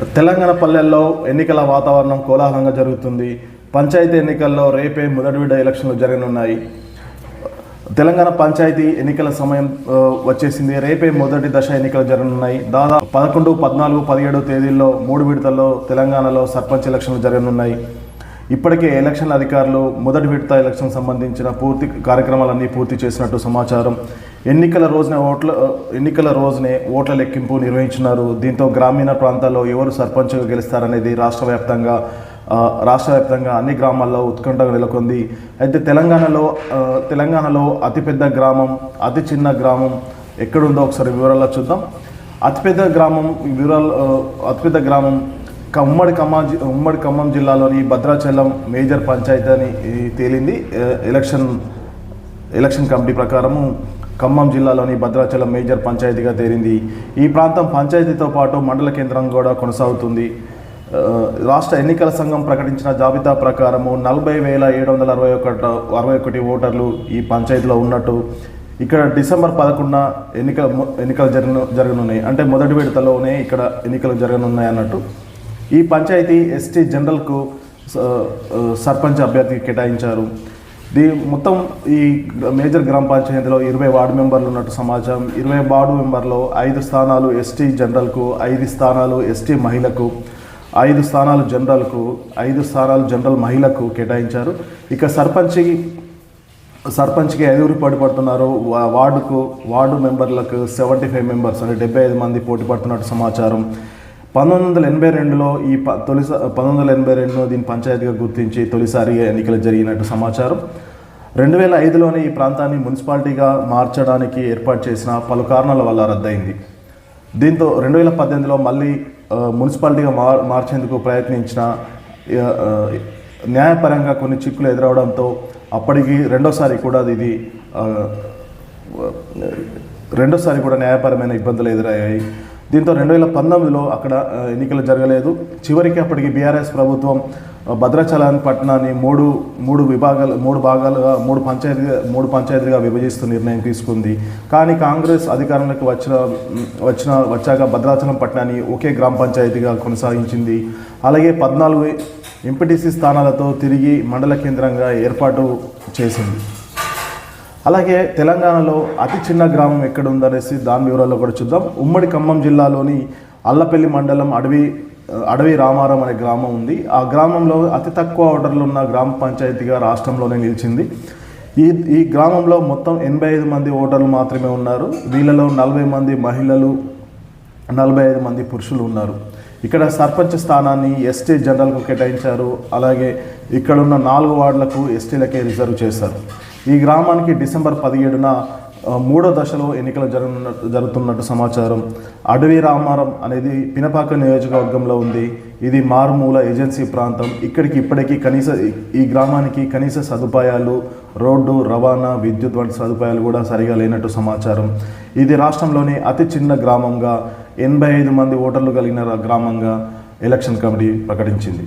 తెలంగాణ పల్లెల్లో ఎన్నికల వాతావరణం కోలాహలంగా జరుగుతుంది. పంచాయతీ ఎన్నికల్లో రేపే మొదటి విడ ఎలక్షన్లు జరగనున్నాయి. తెలంగాణ పంచాయతీ ఎన్నికల సమయం వచ్చేసింది. రేపే మొదటి దశ ఎన్నికలు జరగనున్నాయి. దాదాపు పదకొండు పద్నాలుగు పదిహేడు తేదీల్లో మూడు విడతల్లో తెలంగాణలో సర్పంచ్ ఎలక్షన్లు జరగనున్నాయి. ఇప్పటికే ఎలక్షన్ అధికారులు మొదటి విడత ఎలక్షన్ సంబంధించిన పూర్తి కార్యక్రమాలన్నీ పూర్తి చేసినట్టు సమాచారం ఎన్నికల రోజున ఓట్ల ఎన్నికల రోజునే ఓట్ల లెక్కింపు నిర్వహించినారు. దీంతో గ్రామీణ ప్రాంతాల్లో ఎవరు సర్పంచ్గా గెలుస్తారనేది రాష్ట్ర వ్యాప్తంగా రాష్ట్ర వ్యాప్తంగా అన్ని గ్రామాల్లో ఉత్కంఠ నెలకొంది. అయితే తెలంగాణలో తెలంగాణలో అతిపెద్ద గ్రామం అతి చిన్న గ్రామం ఎక్కడుందో ఒకసారి వివరాల్లో చూద్దాం. అతిపెద్ద గ్రామం వివరాలు అతిపెద్ద గ్రామం ఉమ్మడి ఖమ్మం ఉమ్మడి ఖమ్మం జిల్లాలోని భద్రాచలం మేజర్ పంచాయతీ అని తేలింది. ఎలక్షన్ ఎలక్షన్ కమిటీ ప్రకారము ఖమ్మం జిల్లాలోని భద్రాచలం మేజర్ పంచాయతీగా తేలింది ఈ ప్రాంతం పంచాయతీతో పాటు మండల కేంద్రం కూడా కొనసాగుతుంది. రాష్ట్ర ఎన్నికల సంఘం ప్రకటించిన జాబితా ప్రకారము నలభై వేల ఏడు వందల అరవై ఒకటి అరవై ఒకటి ఓటర్లు ఈ పంచాయతీలో ఉన్నట్టు ఇక్కడ డిసెంబర్ పదకొండున ఎన్నికల ఎన్నికలు జరగను జరగనున్నాయి. అంటే మొదటి విడతలోనే ఇక్కడ ఎన్నికలు జరగనున్నాయి అన్నట్టు. ఈ పంచాయతీ ఎస్టీ జనరల్కు సర్పంచ్ అభ్యర్థికి కేటాయించారు. దీ మొత్తం ఈ మేజర్ గ్రామ పంచాయతీలో ఇరవై వార్డు మెంబర్లు ఉన్నట్టు సమాచారం. ఇరవై వార్డు మెంబర్లో ఐదు స్థానాలు ఎస్టీ జనరల్కు ఐదు స్థానాలు ఎస్టీ మహిళకు ఐదు స్థానాలు జనరల్కు ఐదు స్థానాలు జనరల్ మహిళకు కేటాయించారు. ఇక సర్పంచి సర్పంచ్కి ఐదుగురు పోటీ పడుతున్నారు. వార్డుకు వార్డు మెంబర్లకు సెవెంటీ ఫైవ్ మెంబర్స్ అంటే డెబ్బై ఐదు మంది పోటీ పడుతున్నట్టు సమాచారం. పంతొమ్మిది వందల ఎనభై రెండులో ఈ ప తొలిసా పంతొమ్మిది వందల ఎనభై రెండులో దీన్ని పంచాయతీగా గుర్తించి తొలిసారిగా ఎన్నికలు జరిగినట్టు సమాచారం. రెండు వేల ఐదులోనే ఈ ప్రాంతాన్ని మున్సిపాలిటీగా మార్చడానికి ఏర్పాటు చేసిన పలు కారణాల వల్ల రద్దయింది. దీంతో రెండు వేల పద్దెనిమిదిలో మళ్ళీ మున్సిపాలిటీగా మార్ మార్చేందుకు ప్రయత్నించిన న్యాయపరంగా కొన్ని చిక్కులు ఎదురవడంతో అప్పటికి రెండోసారి కూడా ఇది రెండోసారి కూడా న్యాయపరమైన ఇబ్బందులు ఎదురయ్యాయి. దీంతో రెండు వేల పంతొమ్మిదిలో అక్కడ ఎన్నికలు జరగలేదు. చివరికి అప్పటికి బీఆర్ఎస్ ప్రభుత్వం భద్రాచలం పట్టణాన్ని మూడు మూడు విభాగాలు మూడు భాగాలుగా మూడు పంచాయతీ మూడు పంచాయతీలుగా విభజిస్తూ నిర్ణయం తీసుకుంది. కానీ కాంగ్రెస్ అధికారంలోకి వచ్చిన వచ్చిన వచ్చాక భద్రాచలం పట్టణాన్ని ఒకే గ్రామ పంచాయతీగా కొనసాగించింది. అలాగే పద్నాలుగు ఎంపీటీసీ స్థానాలతో తిరిగి మండల కేంద్రంగా ఏర్పాటు చేసింది. అలాగే తెలంగాణలో అతి చిన్న గ్రామం ఎక్కడ ఉందనేసి దాని వివరాల్లో కూడా చూద్దాం. ఉమ్మడి ఖమ్మం జిల్లాలోని అల్లపల్లి మండలం అడవి అడవి రామారం అనే గ్రామం ఉంది. ఆ గ్రామంలో అతి తక్కువ ఓటర్లు ఉన్న గ్రామ పంచాయతీగా రాష్ట్రంలోనే నిలిచింది. ఈ ఈ గ్రామంలో మొత్తం ఎనభై ఐదు మంది ఓటర్లు మాత్రమే ఉన్నారు. వీళ్ళలో నలభై మంది మహిళలు నలభై ఐదు మంది పురుషులు ఉన్నారు. ఇక్కడ సర్పంచ్ స్థానాన్ని ఎస్టీ జనరల్కు కేటాయించారు. అలాగే ఇక్కడున్న నాలుగు వార్డులకు ఎస్టీలకే రిజర్వ్ చేశారు. ఈ గ్రామానికి డిసెంబర్ పదిహేడున మూడో దశలో ఎన్నికలు జరగనున్న జరుగుతున్నట్టు సమాచారం. అడవి రామారం అనేది పినపాక నియోజకవర్గంలో ఉంది. ఇది మారుమూల ఏజెన్సీ ప్రాంతం. ఇక్కడికి ఇప్పటికీ కనీస ఈ గ్రామానికి కనీస సదుపాయాలు రోడ్డు రవాణా విద్యుత్ వంటి సదుపాయాలు కూడా సరిగా లేనట్టు సమాచారం. ఇది రాష్ట్రంలోని అతి చిన్న గ్రామంగా ఎనభై ఐదు మంది ఓటర్లు కలిగిన గ్రామంగా ఎలక్షన్ కమిటీ ప్రకటించింది.